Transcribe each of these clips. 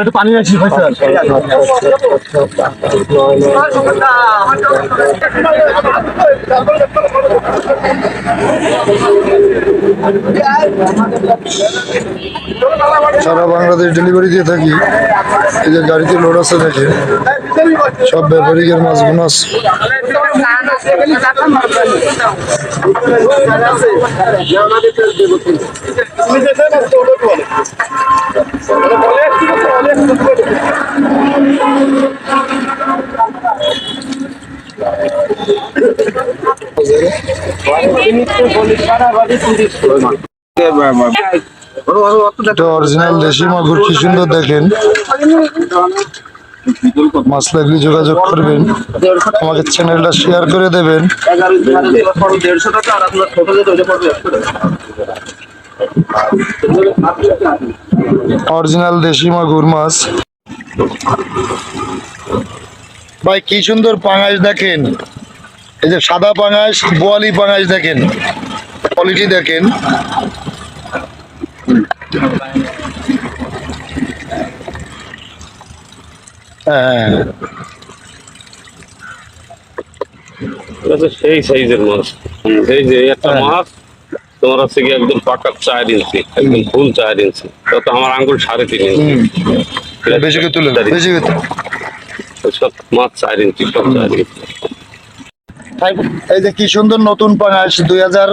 একটু পানি আসি সারা বাংলাদেশ ডেলিভারি দিয়ে থাকি। এই যে গাড়িতে লোড আছে দেখে। সব ব্যাপারীদের মাছ এটা অরিজিনাল দেশি মাগুর কি সুন্দর দেখেন। মাছ লাগলে যোগাযোগ করবেন, আমাকে চ্যানেলটা শেয়ার করে দেবেন। অরিজিনাল দেশি মাগুর মাছ ভাই, কি সুন্দর পাঙাশ দেখেন। এই যে সাদা পাঙাশ, বোয়ালি পাঙাশ দেখেন। কোয়ালিটি দেখেন। সেই সাইজের মাছ। এই যে একটা হ্যাঁ। মাছ তোমার হচ্ছে কি একদম পাকা চার ইঞ্চি একদম ফুল চার ইঞ্চি। তো আমার আঙ্গুল সাড়ে তিন ইঞ্চি। সব মাছ চার ইঞ্চি সব চার ইঞ্চি। এই যে কি সুন্দর নতুন পাঙাশ দুই হাজার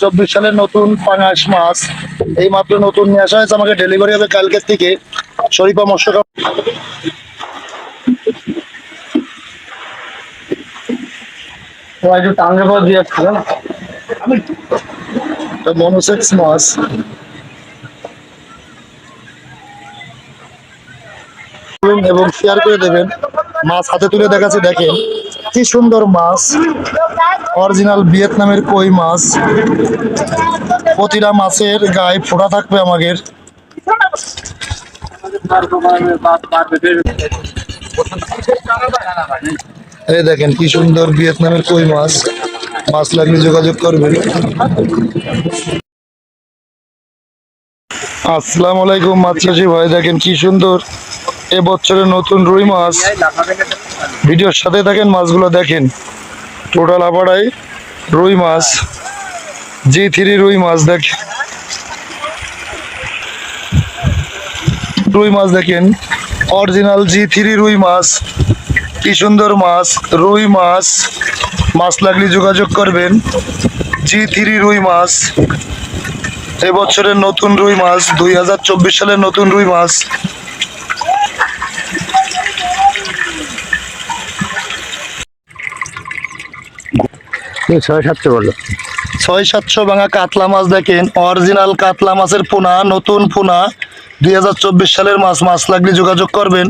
চব্বিশ সালের নতুন পাঙাশ মাছ। এই মাত্র নতুন নিয়ে আসা হয়েছে আমাকে ডেলিভারি হবে কালকের থেকে। শরীফা মৎস্য একটু টাঙ্গে পর দিয়ে মনোসেক্স মাছ। এবং শেয়ার করে দেবেন। মাছ হাতে তুলে দেখাচ্ছে দেখেন। কি সুন্দর মাছ। অরিজিনাল ভিয়েতনামের কই মাছ। প্রতিটা মাছের গায়ে ফোড়া থাকবে আমাদের। এই দেখেন কি সুন্দর ভিয়েতনামের কই মাছ। মাছ লাগলে যোগাযোগ করবেন। আসসালামু আলাইকুম মাছ চাষি ভাই, দেখেন কি সুন্দর এ বছরের নতুন রুই মাছ। ভিডিওর সাথে থাকেন, মাছগুলো দেখেন। টোটাল আপাড়াই রুই মাছ জি থ্রি রুই মাছ দেখেন রুই মাছ দেখেন। অরিজিনাল জি থ্রি রুই মাছ। কি সুন্দর মাছ রুই মাছ। মাছ লাগলে যোগাযোগ করবেন। জি থ্রি রুই মাছ। এবছরের নতুন রুই মাছ দুই হাজার চব্বিশ সালের নতুন রুই মাছ। ছয় সাতশো বলল। ছয় সাতশো ভাঙা কাতলা মাছ দেখেন। অরিজিনাল কাতলা মাছের পোনা নতুন পোনা। দুই হাজার চব্বিশ সালের মাছ মাছ লাগলে যোগাযোগ করবেন।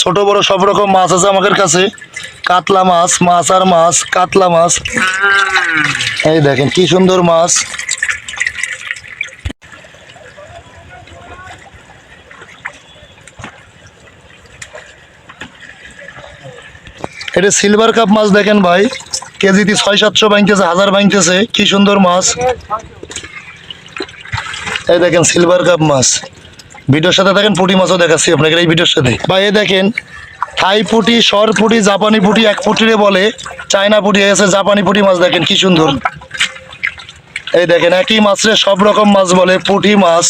ছোট, বড় সব রকম মাছ আছে আমাদের কাছে। কাতলা মাছ মাছ আর মাছ, কাতলা মাছ। এই দেখেন কি সুন্দর মাছ। এটা সিলভার কাপ মাছ দেখেন ভাই। কেজিতে ছয়, সাতশো ভাঙতেছে, হাজার ভাঙতেছে। কি সুন্দর মাছ। এই দেখেন সিলভার কাপ মাছ। ভিডিওর সাথে দেখেন পুঁটি মাছও দেখাচ্ছি আপনাকে, এই ভিডিওর সাথে। বা এ দেখেন, থাই পুটি, সর পুটি, জাপানি পুটি, এক পুটিরে বলে, চায়না পুটি আছে জাপানি পুটি মাছ দেখেন কি সুন্দর। এই দেখেন, একই মাছরে সব রকম মাছ বলে পুঁটি মাছ।